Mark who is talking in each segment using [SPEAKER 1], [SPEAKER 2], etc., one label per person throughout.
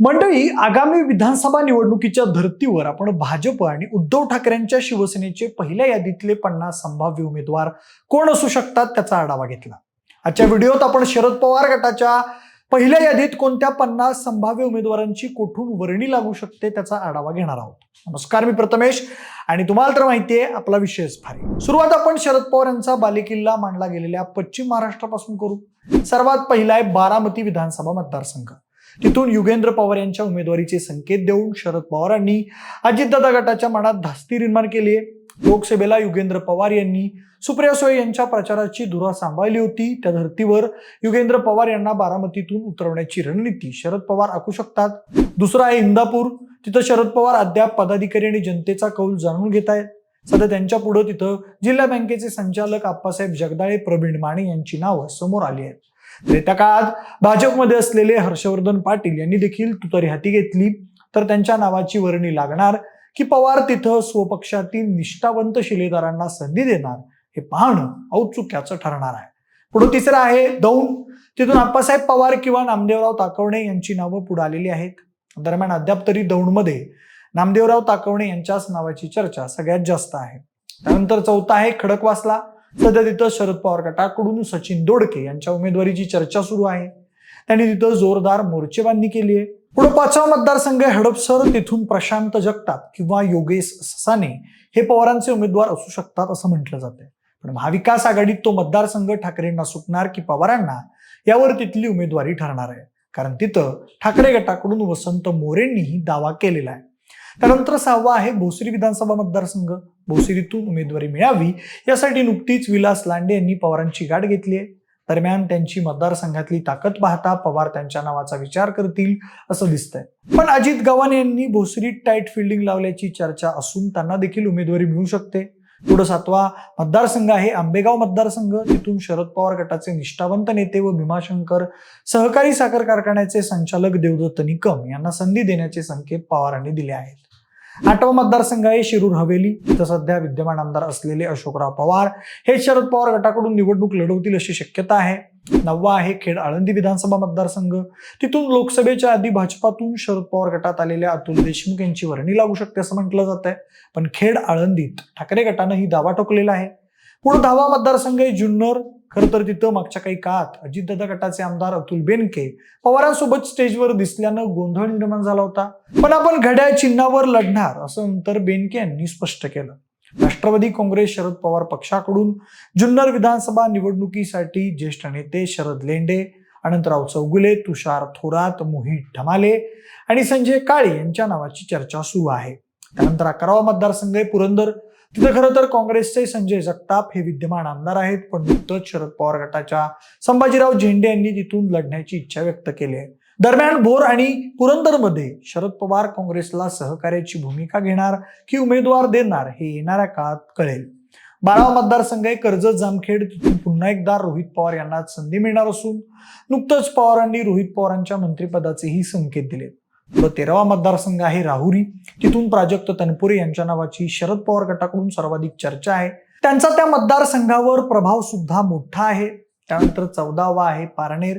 [SPEAKER 1] मंडळी आगामी विधानसभा निवडणुकीच्या धर्तीवर आपण भाजप आणि उद्धव ठाकरेंच्या शिवसेनेचे पहिल्या यादीतले पन्नास संभाव्य उमेदवार कोण असू शकतात त्याचा आढावा घेतला. आजच्या व्हिडिओत आपण शरद पवार गटाच्या पहिल्या यादीत कोणत्या पन्नास संभाव्य उमेदवारांची कोठून वर्णी लागू शकते त्याचा आढावा घेणार आहोत. नमस्कार मी प्रथमेश आणि तुम्हाला तर माहितीये आपला विषयच भारी. सुरुवात आपण शरद पवार यांचा बालेकिल्ला मांडला गेलेल्या पश्चिम महाराष्ट्रापासून करू. सर्वात पहिला आहे बारामती विधानसभा मतदारसंघ. तिथून युगेंद्र पवार यांच्या उमेदवारीचे संकेत देऊन शरद पवारांनी अजितदादा गटाच्या मनात धास्ती निर्माण केली आहे. लोकसभेला युगेंद्र पवार यांनी सुप्रिया सुळे यांच्या प्रचाराची धुरा सांभाळली होती. त्या धर्तीवर युगेंद्र पवार यांना बारामतीतून उतरवण्याची रणनीती शरद पवार आखू शकतात. दुसरं आहे इंदापूर. तिथं शरद पवार अद्याप पदाधिकारी आणि जनतेचा कौल जाणून घेत आहेत. सध्या त्यांच्या पुढे तिथं जिल्हा बँकेचे संचालक आप्पासाहेब जगदाळे प्रवीण माने यांची नावं समोर आली आहेत. तर काळात भाजपमध्ये असलेले हर्षवर्धन पाटील यांनी देखील तुतारी हाती घेतली. तर त्यांच्या नावाची वर्णी लागणार की पवार तिथं स्वपक्षातील निष्ठावंत शिलेदारांना संधी देणार हे पाहणं औत्सुक्याचं ठरणार आहे. पुढे तिसरं आहे दौंड. तिथून आप्पासाहेब पवार किंवा नामदेवराव ताकवणे यांची नावं पुढे आलेली आहेत. दरम्यान अद्याप तरी दौंडमध्ये नामदेवराव ताकवणे यांच्याच नावाची चर्चा सगळ्यात जास्त आहे. त्यानंतर चौथा आहे खडकवासला. सध्या तिथं शरद पवार गटाकडून सचिन दोडके यांच्या उमेदवारीची चर्चा सुरू आहे. त्यांनी तिथं जोरदार मोर्चेबांधणी केली आहे. पुढे पाचवा मतदारसंघ हडपसर. तिथून प्रशांत जगताप किंवा योगेश ससाने हे पवारांचे उमेदवार असू शकतात असं म्हटलं जाते पण महाविकास आघाडीत तो मतदारसंघ ठाकरेंना सुटणार की पवारांना यावर तिथली उमेदवारी ठरणार आहे. कारण तिथं ठाकरे गटाकडून वसंत मोरेंनीही दावा केलेला आहे. त्यानंतर सहावा आहे भोसरी विधानसभा मतदारसंघ. भोसरीतून उमेदवारी मिळावी यासाठी नुकतीच विलास लांडे यांनी पवारांची गाठ घेतली आहे. दरम्यान त्यांची मतदारसंघातली ताकद पाहता पवार त्यांच्या नावाचा विचार करतील असं दिसतंय. पण अजित गव्हाणे यांनी भोसरीत टाईट फिल्डिंग लावल्याची चर्चा असून त्यांना देखील उमेदवारी मिळू शकते. पुढे सातवा मतदारसंघ आहे आंबेगाव मतदारसंघ. तिथून शरद पवार गटाचे निष्ठावंत नेते व भीमाशंकर सहकारी साखर कारखान्याचे संचालक देवदत्त निकम यांना संधी देण्याचे संकेत पवारांनी दिले आहेत. आठवा मतदारसंघ आहे शिरूर हवेली तिथं सध्या विद्यमान आमदार असलेले अशोकराव पवार. हे शरद पवार गटाकडून निवडणूक लढवतील अशी शक्यता आहे. नववा आहे खेड आळंदी विधानसभा मतदारसंघ. तिथून लोकसभेच्या आधी भाजपातून शरद पवार गटात आलेल्या अतुल देशमुख यांची वर्णी लागू शकते असं म्हटलं जात आहे. पण खेड आळंदीत ठाकरे गटानं ही दावा ठोकलेला आहे. पुढे दहावा मतदारसंघ आहे जुन्नर. खरं तर तिथं मागच्या काही काळात अजितदादा गटाचे आमदार अतुल बेनके पवारांसोबत स्टेजवर दिसल्यानं गोंधळ निर्माण झाला होता. पण आपण घड्याळ चिन्हावर लढणार असं नंतर बेनके यांनी स्पष्ट केलं. राष्ट्रवादी काँग्रेस शरद पवार पक्षाकडून जुन्नर विधानसभा निवडणुकीसाठी ज्येष्ठ नेते शरद लेंडे अनंतराव चौगुले तुषार थोरात मोहित ढमाले आणि संजय काळे यांच्या नावाची चर्चा सुरू आहे. त्यानंतर अकरावा मतदारसंघ आहे पुरंदर. तिथं खरं तर काँग्रेसचे संजय जगताप हे विद्यमान आमदार आहेत पण नुकतंच शरद पवार गटाच्या संभाजीराव झेंडे यांनी तिथून लढण्याची इच्छा व्यक्त केली आहे. दरम्यान भोर आणि पुरंदरमध्ये शरद पवार काँग्रेसला सहकार्याची भूमिका घेणार की उमेदवार देणार हे येणाऱ्या काळात कळेल. बारावा मतदारसंघ आहे कर्जत जामखेड तिथून पुन्हा एकदा रोहित पवार यांना संधी मिळणार असून नुकतंच पवारांनी रोहित पवारांच्या मंत्रिपदाचेही संकेत दिलेत. व तेरावा मतदारसंघ आहे राहुरी. तिथून प्राजक्त तनपुरे यांच्या नावाची शरद पवार गटाकडून सर्वाधिक चर्चा आहे. त्यांचा त्या मतदारसंघावर प्रभाव सुद्धा मोठा आहे. त्यानंतर चौदावा आहे पारनेर.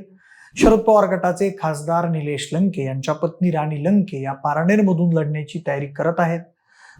[SPEAKER 1] शरद पवार गटाचे खासदार निलेश लंके यांच्या पत्नी राणी लंके या पारनेरमधून लढण्याची तयारी करत आहेत.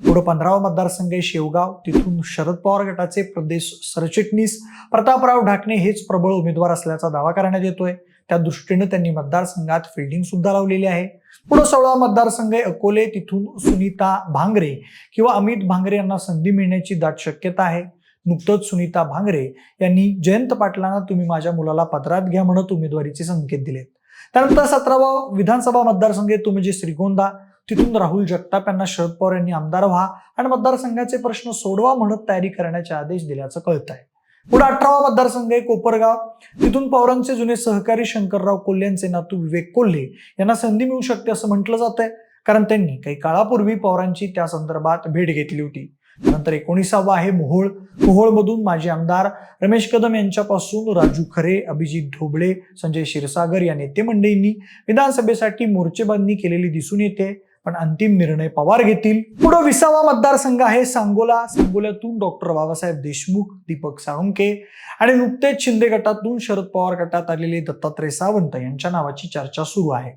[SPEAKER 1] पुढे पंधरावा मतदारसंघ आहे शेवगाव. तिथून शरद पवार गटाचे प्रदेश सरचिटणीस प्रतापराव ढाकणे हेच प्रबळ उमेदवार असल्याचा दावा करण्यात येतोय. त्या दृष्टीनं त्यांनी मतदारसंघात फिल्डिंग सुद्धा लावलेली आहे. पुढं सोळा मतदारसंघ आहे अकोले. तिथून सुनीता भांगरे किंवा अमित भांगरे यांना संधी मिळण्याची दाट शक्यता आहे. नुकतंच सुनीता भांगरे यांनी जयंत पाटलांना तुम्ही माझ्या मुलाला पत्रात घ्या म्हणत उमेदवारीचे संकेत दिलेत. त्यानंतर सतरावा विधानसभा मतदारसंघ आहे तो म्हणजे श्रीगोंदा. तिथून राहुल जगताप यांना शरद पवार यांनी आमदार व्हा आणि मतदारसंघाचे प्रश्न सोडवा म्हणत तयारी करण्याचे आदेश दिल्याचं कळत आहे पुढे अठरावा मतदारसंघ आहे कोपरगाव. तिथून पवारांचे जुने सहकारी शंकरराव कोल्हे यांचे नातू विवेक कोल्हे यांना संधी मिळू शकते असं म्हटलं जात आहे कारण त्यांनी काही काळापूर्वी पवारांची त्या संदर्भात भेट घेतली होती. नंतर एकोणीसावा आहे मोहोळ. मोहोळमधून माजी आमदार रमेश कदम यांच्यापासून राजू खरे अभिजित ढोबळे संजय क्षीरसागर या नेते मंडळींनी विधानसभेसाठी मोर्चेबांधणी केलेली दिसून येते. पण अंतिम निर्णय पवार घेतील. पुढे विसावा मतदारसंघ आहे सांगोला. सांगोल्यातून डॉक्टर बाबासाहेब देशमुख दीपक साळुंके आणि नुकतेच शिंदे गटातून शरद पवार गटात आलेले दत्तात्रय सावंत यांच्या नावाची चर्चा सुरू आहे.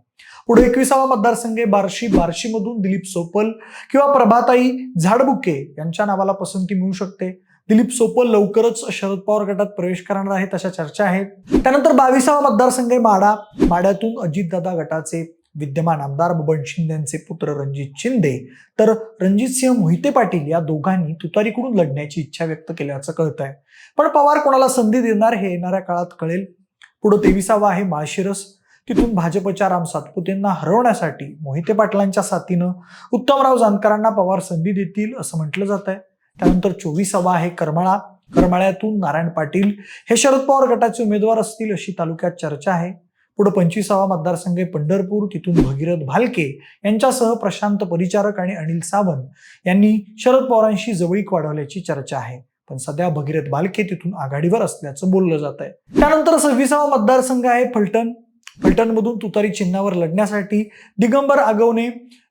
[SPEAKER 1] पुढे एकविसावा मतदारसंघ आहे बार्शी. बार्शीमधून दिलीप सोपल किंवा प्रभाताई झाडबुके यांच्या नावाला पसंती मिळू शकते. दिलीप सोपल लवकरच शरद पवार गटात प्रवेश करणार आहेत अशा चर्चा आहेत. त्यानंतर बावीसावा मतदारसंघ आहे माडा. माड्यातून अजितदादा गटाचे विद्यमान आमदार बबन शिंदेचे पुत्र रणजित शिंदे तर रणजितसिंह मोहिते पाटील या दोघांनी तुतारीकडून लढण्याची इच्छा व्यक्त केल्याचं कळत आहे पण पवार कोणाला संधी देणार हे येणाऱ्या काळात कळेल. पुढे तेविसावा आहे माळशिरस. तिथून भाजपच्या राम सातपुतेंना हरवण्यासाठी मोहिते पाटलांच्या साथीनं उत्तमराव जानकरांना पवार संधी देतील असं म्हटलं जात आहे त्यानंतर चोवीसावा आहे करमाळा. करमाळ्यातून नारायण पाटील हे शरद पवार गटाचे उमेदवार असतील अशी तालुक्यात चर्चा आहे. पुढे पंचवीसावा मतदारसंघ आहे. पंढरपूर तिथून भगीरथ भालके यांच्यासह प्रशांत परिचारक आणि अनिल सावंत यांनी शरद पवारांशी जवळीक वाढवल्याची चर्चा आहे. पण सध्या भगीरथ भालके तिथून आघाडीवर असल्याचं बोललं जात आहे. त्यानंतर सव्वीसावा मतदारसंघ आहे फलटण. फलटणमधून तुतारी चिन्हावर लढण्यासाठी दिगंबर आगवणे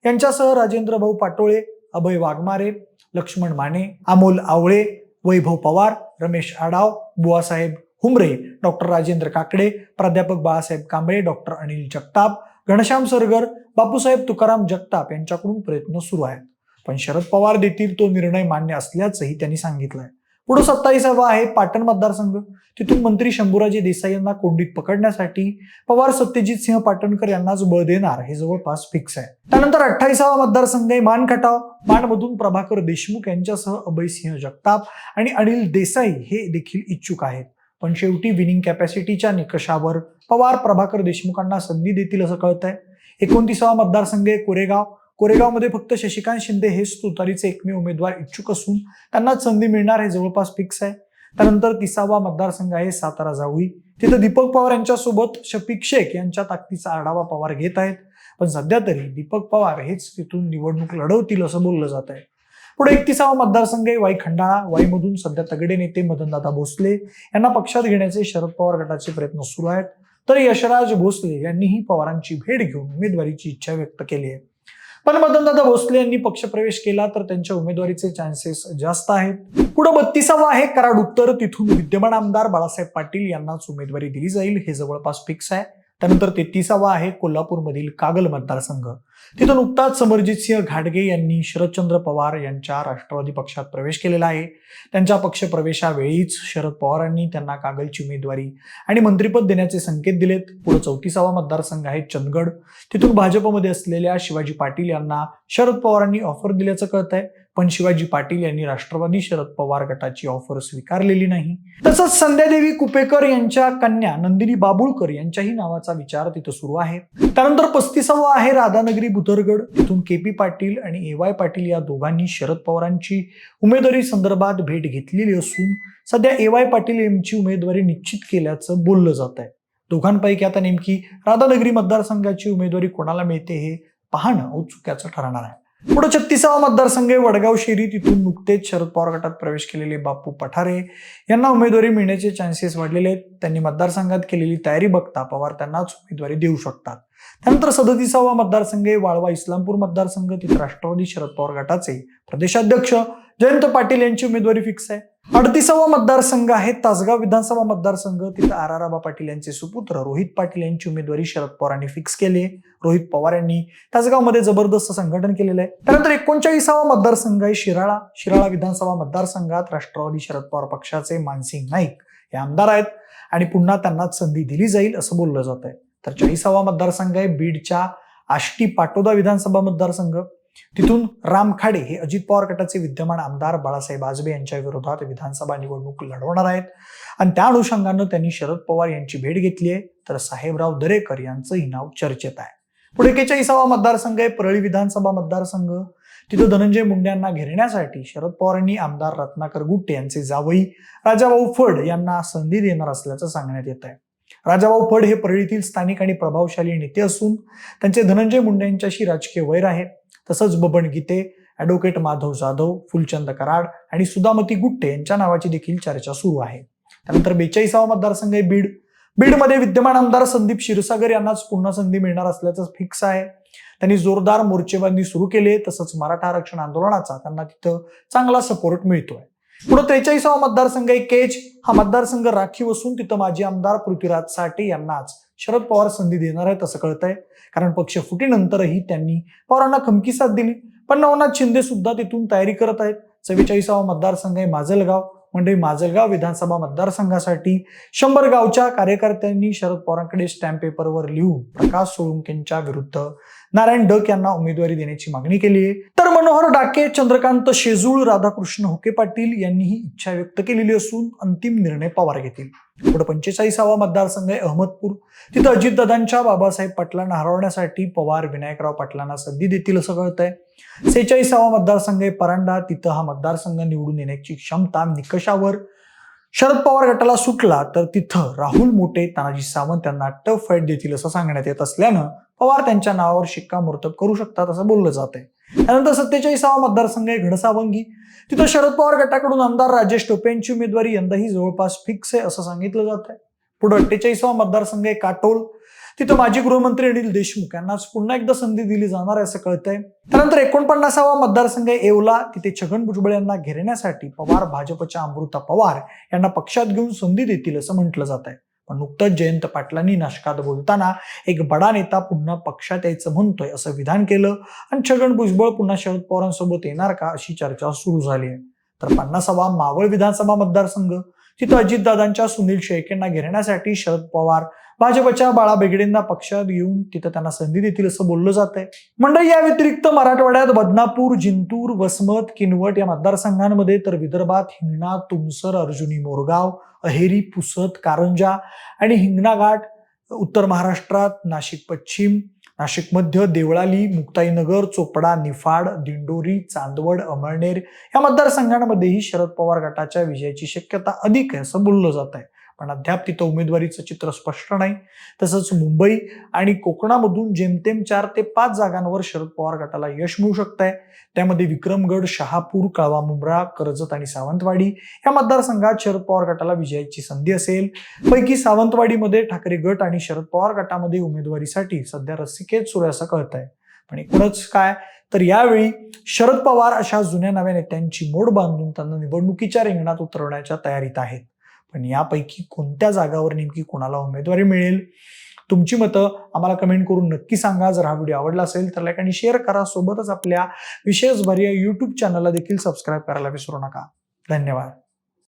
[SPEAKER 1] यांच्यासह राजेंद्र भाऊ पाटोळे अभय वाघमारे लक्ष्मण माने अमोल आवळे वैभव पवार रमेश आडाव बुवासाहेब हुमरे डॉक्टर राजेंद्र काकडे प्राध्यापक बाळासाहेब कांबळे डॉक्टर अनिल जगताप घनश्याम सरगर बापूसाहेब तुकाराम जगताप यांच्याकडून प्रयत्न सुरू आहेत. पण शरद पवार देतील तो निर्णय मान्य असल्याचंही त्यांनी सांगितलंय. पुढे सत्तावीसावा आहे पाटण मतदारसंघ. तिथून मंत्री शंभूराजे देसाई यांना कोंडीत पकडण्यासाठी पवार सत्यजित सिंह पाटणकर यांनाच बळ देणार हे जवळपास फिक्स आहे. त्यानंतर अठ्ठावीसावा मतदारसंघ आहे मान खटाव मानमधून प्रभाकर देशमुख यांच्यासह अभयसिंह जगताप आणि अनिल देसाई हे देखील इच्छुक आहेत. पण शेवटी विनिंग कॅपॅसिटीच्या निकषावर पवार प्रभाकर देशमुखांना संधी देतील असं कळत आहे एकोणतीसावा मतदारसंघ आहे कोरेगाव. कोरेगावमध्ये फक्त शशिकांत शिंदे हेच तुतारीचे एकमेव उमेदवार इच्छुक असून त्यांनाच संधी मिळणार हे जवळपास फिक्स आहे. त्यानंतर तिसावा मतदारसंघ आहे सातारा जावळी. तिथं दीपक पवार यांच्यासोबत शफिक शेख यांच्या ताकदीचा आढावा पवार घेत आहेत. पण सध्या तरी दीपक पवार हेच तिथून निवडणूक लढवतील असं बोललं जात आहे पुढे एकतीसावा मतदारसंघ आहे. वाई खंडाळा वाईमधून सध्या तगडे नेते मदनदादा भोसले यांना पक्षात घेण्याचे शरद पवार गटाचे प्रयत्न सुरू आहेत. तर यशराज भोसले यांनीही पवारांची भेट घेऊन उमेदवारीची इच्छा व्यक्त केली आहे. पण मदनदादा भोसले यांनी पक्षप्रवेश केला तर त्यांच्या उमेदवारीचे चान्सेस जास्त आहेत. पुढे बत्तीसावा आहे. कराड उत्तर तिथून विद्यमान आमदार बाळासाहेब पाटील यांनाच उमेदवारी दिली जाईल. हे जवळपास फिक्स आहे. त्यानंतर तेहतीसावा आहे कोल्हापूरमधील कागल मतदारसंघ. तिथं नुकताच समरजित सिंह घाटगे यांनी शरदचंद्र पवार यांच्या राष्ट्रवादी पक्षात प्रवेश केलेला आहे. त्यांच्या पक्षप्रवेशावेळीच शरद पवारांनी त्यांना कागलची उमेदवारी आणि मंत्रिपद देण्याचे संकेत दिलेत. पुढे चौतीसावा मतदारसंघ आहे चंदगड. तिथून भाजपमध्ये असलेल्या शिवाजी पाटील यांना शरद पवारांनी ऑफर दिल्याचं कळत आहे पण शिवाजी पाटील यांनी राष्ट्रवादी शरद पवार गटाची ऑफर स्वीकारलेली नाही. तसंच संध्यादेवी कुपेकर यांच्या कन्या नंदिनी बाबुळकर यांच्याही नावाचा विचार तिथं सुरू आहे. त्यानंतर पस्तीसावा आहे राधानगरी बुधरगड. तिथून के पी पाटील आणि ए वाय पाटील या दोघांनी शरद पवारांची उमेदवारी संदर्भात भेट घेतलेली असून सध्या ए वाय पाटील यांची उमेदवारी निश्चित केल्याचं बोललं जात आहे. दोघांपैकी आता नेमकी राधानगरी मतदारसंघाची उमेदवारी कोणाला मिळते हे पाहणं औत्सुक्याचं ठरणार आहे. पुढे छत्तीसावा मतदारसंघ वडगाव शेरी तिथून नुकतेच शरद पवार गटात प्रवेश केलेले बापू पठारे. यांना उमेदवारी मिळण्याचे चान्सेस वाढलेले आहेत. त्यांनी मतदारसंघात केलेली तयारी बघता पवार त्यांनाच उमेदवारी देऊ शकतात. त्यानंतर सदतीसावा मतदारसंघ वाळवा इस्लामपूर मतदारसंघ. तिथे राष्ट्रवादी शरद पवार गटाचे प्रदेशाध्यक्ष जयंत पाटील यांची उमेदवारी फिक्स आहे. अडतीसावा मतदारसंघ आहे तासगाव विधानसभा मतदारसंघ. तिथं आर आर आबा पाटील यांचे सुपुत्र रोहित पाटील यांची उमेदवारी शरद पवारांनी फिक्स केली रोहित पवार यांनी तासगावमध्ये जबरदस्त संघटन केलेलं आहे. त्यानंतर एकोणचाळीसावा मतदारसंघ आहे शिराळा. शिराळा विधानसभा मतदारसंघात राष्ट्रवादी शरद पवार पक्षाचे मानसिंग नाईक हे आमदार आहेत आणि पुन्हा त्यांना संधी दिली जाईल असं बोललं जात आहे तर चाळीसावा मतदारसंघ आहे बीडच्या आष्टी पाटोदा विधानसभा मतदारसंघ. तिथून राम खाडे हे अजित पवार गटाचे विद्यमान आमदार बाळासाहेब आजबे यांच्या विरोधात विधानसभा निवडणूक लढवणार आहेत. आणि त्या अनुषंगानं त्यांनी शरद पवार यांची भेट घेतली आहे. तर साहेबराव दरेकर यांचंही नाव चर्चेत आहे. पुढे एकेचाळीसावा मतदारसंघ आहे परळी विधानसभा मतदारसंघ. तिथं धनंजय मुंडे यांना घेरण्यासाठी शरद पवारांनी आमदार रत्नाकर गुट्टे यांचे जावई राजाभाऊ फड यांना संधी देणार असल्याचं सांगण्यात येत आहे. राजाभाऊ फड हे परळीतील स्थानिक आणि प्रभावशाली नेते असून त्यांचे धनंजय मुंडे यांच्याशी राजकीय वैर आहे. तसंच बबन गीते ॲडव्होकेट माधव जाधव फुलचंद कराड आणि सुदामती गुट्टे यांच्या नावाची देखील चर्चा सुरू आहे. त्यानंतर बेचाळीसावा मतदारसंघ आहे बीड. बीडमध्ये विद्यमान आमदार संदीप क्षीरसागर यांनाच पुन्हा संधी मिळणार असल्याचं फिक्स आहे. त्यांनी जोरदार मोर्चेबांधी सुरू केले तसंच मराठा आरक्षण आंदोलनाचा त्यांना तिथं चांगला सपोर्ट मिळतोय. पुढे त्रेचाळीसावा मतदारसंघ आहे. केज. हा मतदारसंघ राखीव असून तिथं माजी आमदार पृथ्वीराज साठे यांनाच शरद पवार संधी देणार आहेत असं कळतंय. कारण पक्ष फुटीनंतरही त्यांनी पवारांना खमकी साथ दिली. पण नवनाथ शिंदे सुद्धा तिथून तयारी करत आहेत. चव्वेचाळीसावा मतदारसंघ आहे. माजलगाव. म्हणजे माजलगाव विधानसभा मतदारसंघासाठी शंभर गावच्या कार्यकर्त्यांनी शरद पवारांकडे स्टॅम्प पेपरवर लिहून प्रकाश सोळुंकेंच्या विरुद्ध नारायण डक यांना उमेदवारी देण्याची मागणी केली आहे. तर मनोहर डाके चंद्रकांत शेजूळ राधाकृष्ण हुके पाटील यांनीही इच्छा व्यक्त केलेली असून अंतिम निर्णय पवार घेतील. पुढे पंचेचाळीसावा मतदारसंघ आहे अहमदपूर. तिथं अजितदादांच्या बाबासाहेब पाटलांना हरवण्यासाठी पवार विनायकराव पाटलांना संधी देतील असं कळतंय. सेहेचाळीसावा मतदारसंघ आहे परांडा. तिथं हा मतदारसंघ निवडून येण्याची क्षमता निकषावर शरद पवार गटाला सुटला तर तिथं राहुल मोठे तानाजी सावंत यांना टफ फाईट देतील असं सांगण्यात येत असल्यानं पवार त्यांच्या नावावर शिक्कामोर्तब करू शकतात असं बोललं जात आहे त्यानंतर सत्तेचाळीसावा मतदारसंघ आहे घडसावंगी तिथं शरद पवार गटाकडून आमदार राजेश टोपे यांची उमेदवारी यंदाही जवळपास फिक्स आहे असं सांगितलं जात आहे पुढे अठ्ठेचाळीसावा मतदारसंघ आहे काटोल. तिथं माजी गृहमंत्री अनिल देशमुख यांना पुन्हा एकदा संधी दिली जाणार आहे असं कळतंय. त्यानंतर एकोणपन्नासावा मतदारसंघ येवला. तिथे छगन भुजबळ यांना घेरण्यासाठी पवार भाजपच्या अमृता पवार यांना पक्षात घेऊन संधी देतील असं म्हटलं जात आहे. पण नुकतंच जयंत पाटलांनी नाशकात बोलताना एक बडा नेता पुन्हा पक्षात यायचं म्हणतोय असं विधान केलं. आणि छगन भुजबळ पुन्हा शरद पवारांसोबत येणार का अशी चर्चा सुरू झाली आहे. तर पन्नासावा मावळ विधानसभा मतदारसंघ तिथं अजितदादांच्या सुनील शेळकेंना घेरण्यासाठी शरद पवार भाजपच्या बाळा बेगडेंना पक्षात घेऊन तिथं त्यांना संधी देतील असं बोललं जात आहे मंडळी या व्यतिरिक्त मराठवाड्यात बदनापूर जिंतूर वसमत किनवट या मतदारसंघांमध्ये तर विदर्भात हिंगणा तुमसर अर्जुनी मोरगाव अहेरी पुसत कारंजा आणि हिंगणा घाट उत्तर महाराष्ट्रात नाशिक पश्चिम नाशिक मध्य देवळाली मुक्ताईनगर चोपडा निफाड दिंडोरी चांदवड अमळनेर या मतदारसंघांमध्येही शरद पवार गटाच्या विजयाची शक्यता अधिक आहे असं बोललं जात आहे पण अद्याप तिथं उमेदवारीचं चित्र स्पष्ट नाही. तसंच मुंबई आणि कोकणामधून जेमतेम चार ते पाच जागांवर शरद पवार गटाला यश मिळू शकत आहे त्यामध्ये विक्रमगड शहापूर कळवा मुंब्रा कर्जत आणि सावंतवाडी या मतदारसंघात शरद पवार गटाला विजयाची संधी असेल. पैकी सावंतवाडीमध्ये ठाकरे गट आणि शरद पवार गटामध्ये उमेदवारीसाठी सध्या रसिकेत सुरू असं कळत आहे पण एकूणच काय? तर यावेळी शरद पवार अशा जुन्या नव्या नेत्यांची मोड बांधून त्यांना निवडणुकीच्या रिंगणात उतरवण्याच्या तयारीत आहेत. पण यापैकी कोणत्या जागावर नेमकी कोणाला उमेदवारी मिळेल? तुमची मतं आम्हाला कमेंट करून नक्की सांगा. जर हा व्हिडिओ आवडला असेल तर लाईक आणि शेअर करा. सोबतच आपल्या विशेष भर या यूट्यूब चॅनलला देखील सबस्क्राईब करायला विसरू नका. धन्यवाद.